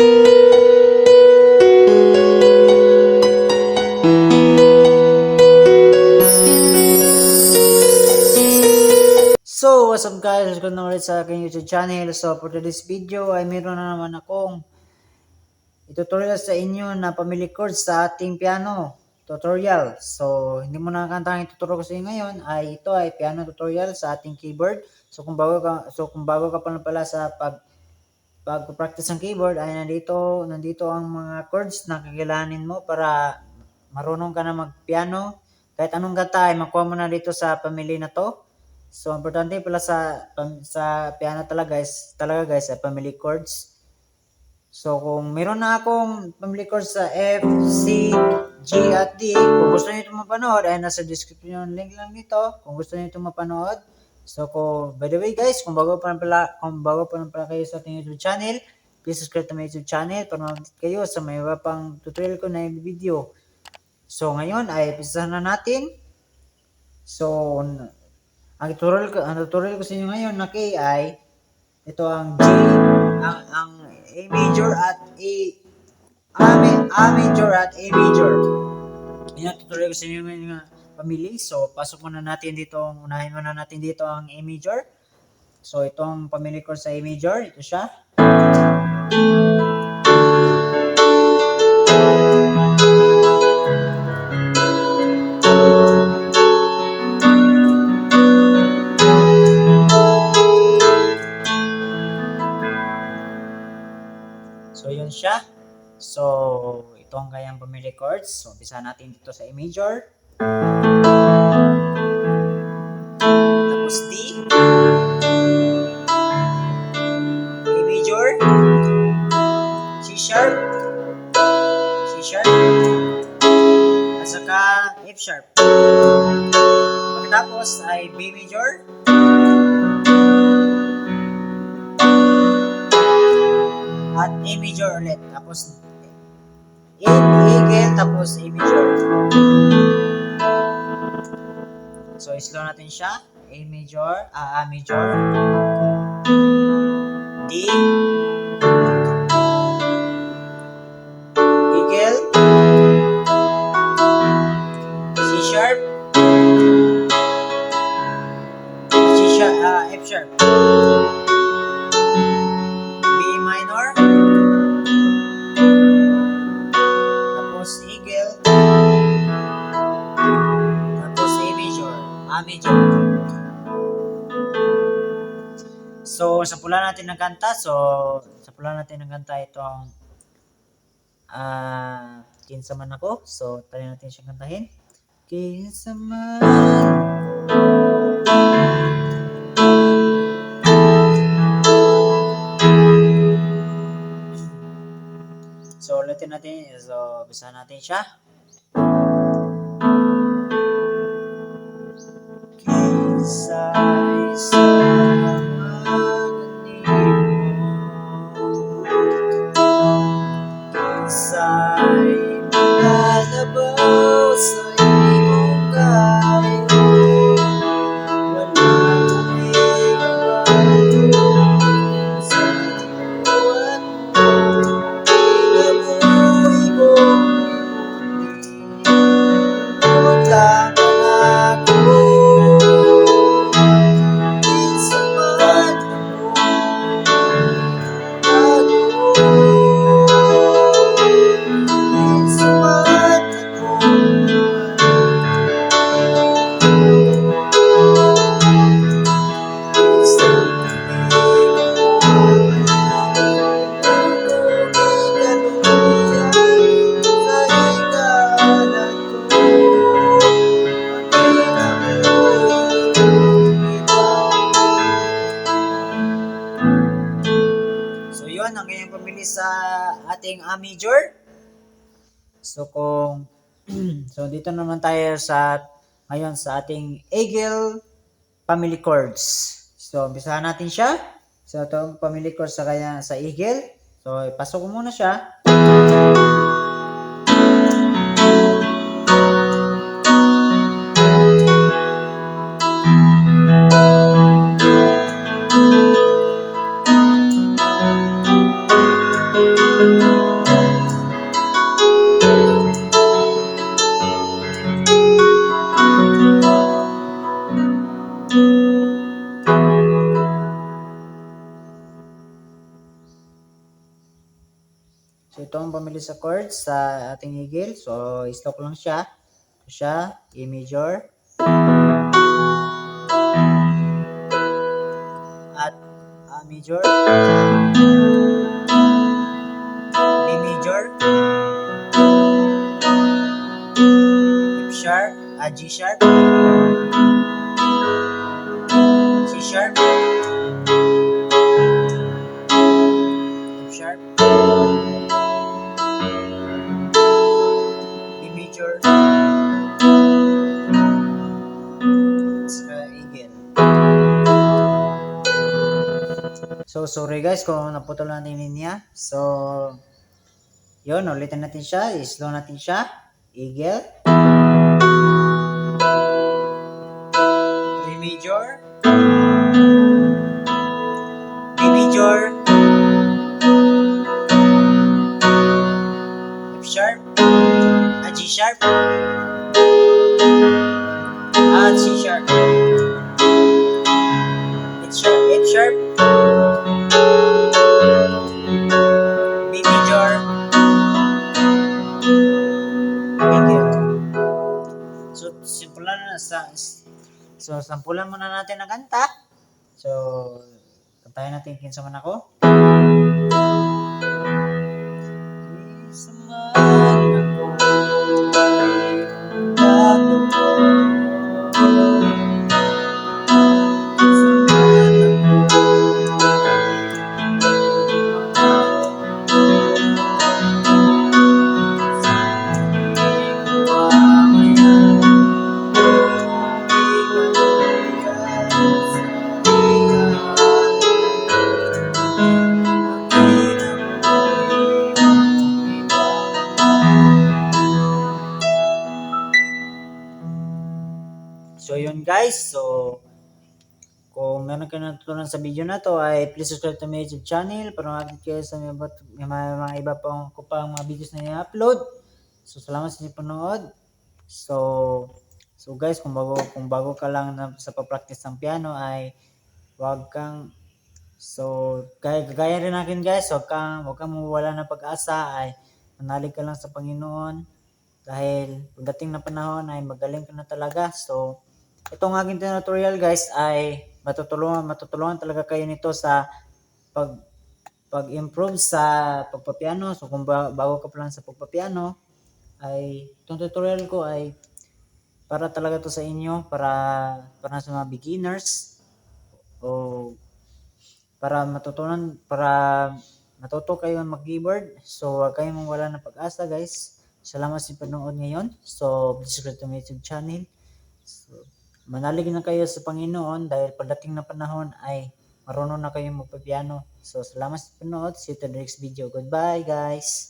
So, what's up guys? Welcome na ulit sa aking YouTube channel. So, for today's video ay meron na naman akong tutorial sa inyo na pamili chords sa ating piano tutorial. So, hindi mo na kantahan ituturo ko sa inyo ngayon ay ito ay piano tutorial sa ating keyboard. So, kung bago ka, so, kung bago ka pa pala sa pag pag-practice ng keyboard ay nandito nandito ang mga chords na kakailanganin mo para marunong ka na magpiano. Kahit anong kanta ay makuha mo na dito sa pamili na to. So, importante pala sa sa piano talaga guys, talaga guys, ay family chords. So, kung meron na akong family chords sa F, C, G, at D, kung gusto niyo itong mapanood, ay nasa description link lang nito. Kung gusto niyo itong mapanood. So, kung, by the way guys, kung bago pa pala, kung bago pa pala kayo sa ating YouTube channel, please subscribe to my YouTube channel para mag kayo sa may iba pang tutorial ko na video. So, ngayon ay pisahan na natin. So, ang tutorial ko, ang tutorial ko sa inyo ngayon na key ay ito ang G, ang, ang A major at A A, A major at A major. Yan ang tutorial ko sa inyo ngayon pamili. So, pasok muna natin dito, unahin muna natin dito ang A major. So, itong pamili ko sa A major, ito siya. So, yun siya. So, ito ang kayang pamili chords. So, umpisa natin dito sa A major. Tapos D. A major. C sharp. C sharp. At saka F sharp. Pagkatapos ay B major. at A major ulit. Tapos A, Eagle, tapos A major. So, slow natin siya. A major, ah, A major. D. Eagle. C sharp. C sharp, ah, F sharp. Major. So, sa pula natin ng kanta. So, sa pula natin ng kanta itong ah kinsa man ako. So, try natin siyang kantahin. Kinsa man So, ulitin natin. So, bisa natin siya. inside. Ating A major. So kung so dito naman tayo sa ngayon sa ating Eagle family chords. So umpisahan natin siya. So ito family chords sa kanya sa Eagle. So ipasok ko muna siya. So ito ang pamili sa chords sa ating eagle. So stock lang siya. Siya, E major. At A major. B major. F sharp, A G sharp. C sharp. So, sorry guys kung naputol natin linya. So, yun, ulitin natin siya. I-slow natin siya. Eagle. Re major. B major. F sharp. A G sharp. At C sharp. So, sampulan muna natin ang kanta. So, kantahin natin kinsa man ako. Kinsa man ako, bago ko. Guys, so kung meron ka natutunan sa video na to ay please subscribe to my YouTube channel para makakita kayo sa mga, mga, mga iba pang ko pang mga videos na i-upload. So salamat sa inyong panood. So so guys, kung bago kung bago ka lang na, sa pag-practice ng piano ay wag kang so gaya, gaya rin natin guys, wag kang wag kang mawala ng pag-asa ay manalig ka lang sa Panginoon dahil pagdating ng panahon ay magaling ka na talaga. So itong aking tutorial guys ay matutulungan matutulungan talaga kayo nito sa pag pag-improve sa pagpapiano. So kung ba, bago ka pa lang sa pagpapiano ay itong tutorial ko ay para talaga to sa inyo para para sa mga beginners o para matutunan para matuto kayo mag-keyboard. So huwag kayong wala ng pag-asa guys. Salamat sa panood ngayon. So subscribe to my YouTube channel. So, manalig na kayo sa Panginoon dahil pagdating na panahon ay marunong na kayong magpapiano. So, salamat sa panood. See you to the next video. Goodbye, guys!